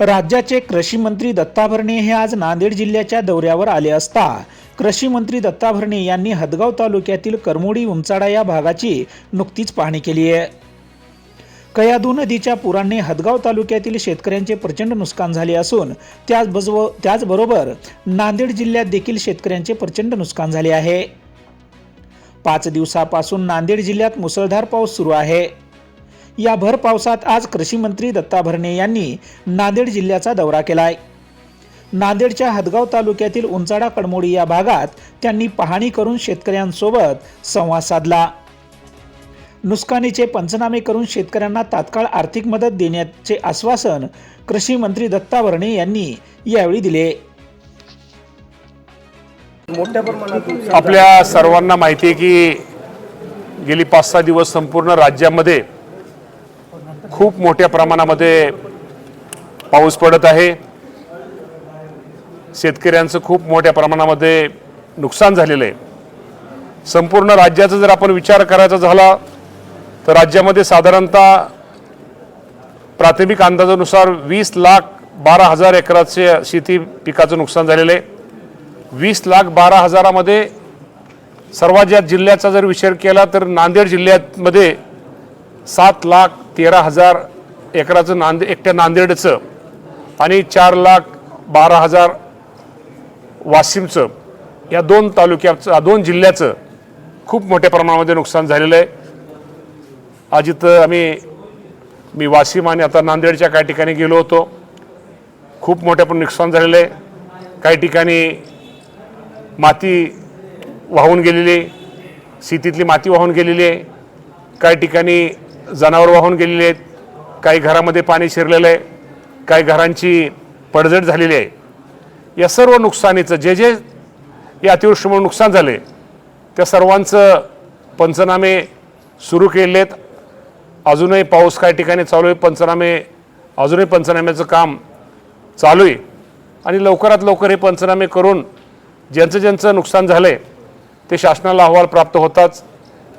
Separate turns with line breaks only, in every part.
राज्याचे कृषी मंत्री दत्ता भरणे हे आज नांदेड जिल्ह्याच्या दौऱ्यावर आले असता कृषी मंत्री दत्ता भरणे यांनी हदगाव तालुक्यातील करमोडी उंचाडा या भागाची नुकतीच पाहणी केली आहे. कयादू नदीच्या पुराने हदगाव तालुक्यातील शेतकऱ्यांचे प्रचंड नुकसान झाले असून त्याचबजव त्याचबरोबर नांदेड जिल्ह्यात देखील शेतकऱ्यांचे प्रचंड नुकसान झाले आहे. पाच दिवसापासून नांदेड जिल्ह्यात मुसळधार पाऊस सुरू आहे. या भर पावसात आज कृषीमंत्री दत्ता भरणे यांनी नांदेड जिल्ह्याचा दौरा केलाय. नांदेडच्या हदगाव तालुक्यातील उंचाडा कडमोडी या भागात त्यांनी पाहणी करून शेतकऱ्यांसोबत संवाद साधला. नुकसानीचे पंचनामे करून शेतकऱ्यांना तात्काळ आर्थिक मदत देण्याचे आश्वासन कृषी मंत्री दत्ता भरणे यांनी यावेळी दिले.
मोठ्या प्रमाणात
आपल्या सर्वांना माहिती आहे की गेली पाच सहा दिवस संपूर्ण राज्यामध्ये खूप मोठ्या प्रमाणामध्ये पाऊस पडत आहे. शेतकऱ्यांचं खूप मोठ्या प्रमाणामध्ये नुकसान झालेलं आहे. संपूर्ण राज्याचा जर आपण विचार करायचा झाला तर राज्यामध्ये साधारणतः प्राथमिक अंदाजानुसार वीस लाख बारा हजार एकराचे शेती पिकाचं नुकसान झालेलं आहे. वीस लाख बारा हजारामध्ये सर्वात ज्या जिल्ह्याचा जर विचार केला तर नांदेड जिल्ह्यामध्ये सात लाख तेरा हजार एकराचं नांदे एकट्या नांदेडचं आणि चार लाख बारा हजार वाशिमचं या दोन तालुक्याचं दोन जिल्ह्याचं खूप मोठ्या प्रमाणामध्ये नुकसान झालेलं आहे. आज इथं आम्ही मी वाशिम आणि आता नांदेडच्या काही ठिकाणी गेलो होतो. खूप मोठ्या पण नुकसान झालेलं आहे. काही ठिकाणी माती वाहून गेलेली शेतीतली माती वाहून गेलेली आहे. काही ठिकाणी जनावर वाहून गेलेली आहेत. काही घरामध्ये पाणी शिरलेलं आहे. काही घरांची पडझड झालेली आहे. या सर्व नुकसानीचं जे जे या अतिवृष्टीमुळे नुकसान झाले त्या सर्वांचं पंचनामे सुरू केले आहेत. अजूनही पाऊस काही ठिकाणी चालू आहे. पंचनामे अजूनही पंचनाम्याचं काम चालू आहे. आणि लवकरात लवकर हे पंचनामे करून ज्यांचं ज्यांचं नुकसान झालं आहे ते शासनाला अहवाल प्राप्त होताच.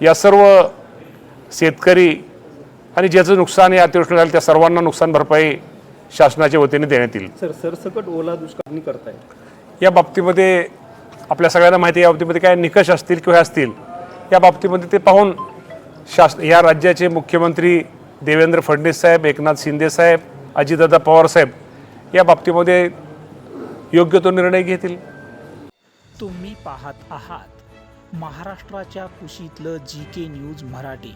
या सर्व शेतकरी आणि ज्याचं नुकसान या अतिवृष्टी झालं त्या सर्वांना नुकसान भरपाई शासनाच्या वतीने देण्यात येईल.
सर सरसकट ओला दुष्काळनी करताय.
या बाबतीमध्ये आपल्या सगळ्यांना माहिती आहे या बाबतीमध्ये काय निकष असतील किंवा हे असतील या बाबतीमध्ये ते पाहून शास या राज्याचे मुख्यमंत्री देवेंद्र फडणवीस साहेब एकनाथ शिंदे साहेब अजितदादा पवार साहेब या बाबतीमध्ये योग्य तो निर्णय घेतील.
तुम्ही पाहत आहात महाराष्ट्राच्या कुशीतलं जी के न्यूज मराठी.